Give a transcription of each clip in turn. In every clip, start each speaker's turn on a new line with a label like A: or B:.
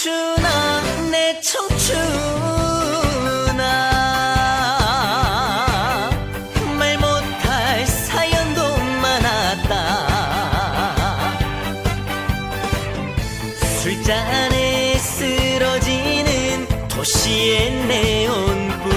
A: 청춘아 내 청춘아. 말 못할 사연도 많았다. 술잔에 쓰러지는 도시의 네온불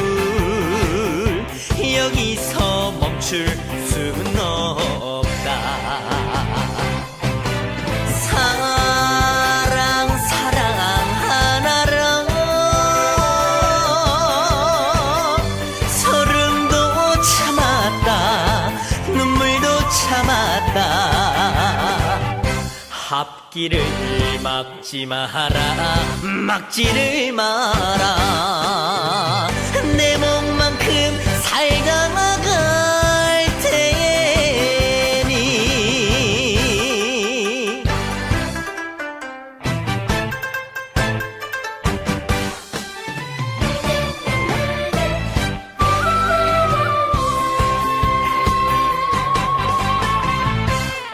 A: 앞길을 막지 마라 막지를 마라. 내 몸만큼 살다갈 테니.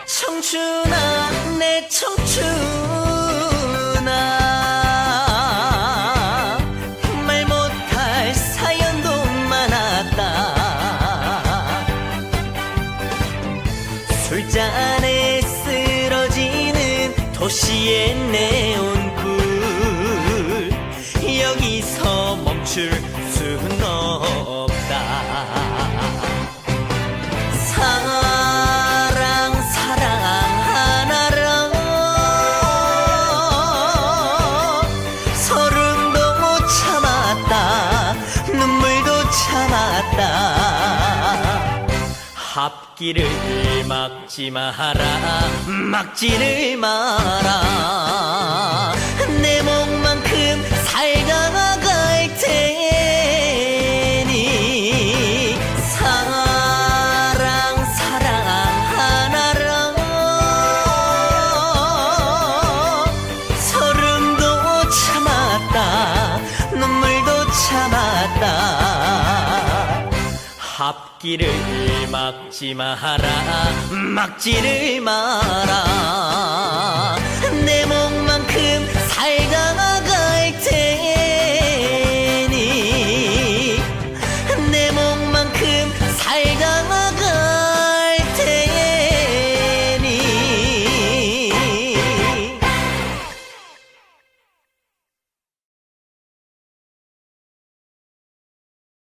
A: 청춘아 잔에 쓰러지는 도시의 네온불 여기서 멈출 수는 없 앞길을 막지 마라 막지를 마라. 내 몸만큼 살다갈 테니 사랑 사랑 하나랑 소름도 참았다 눈물도 참았다 앞길을 막지 마라. 막지를 마라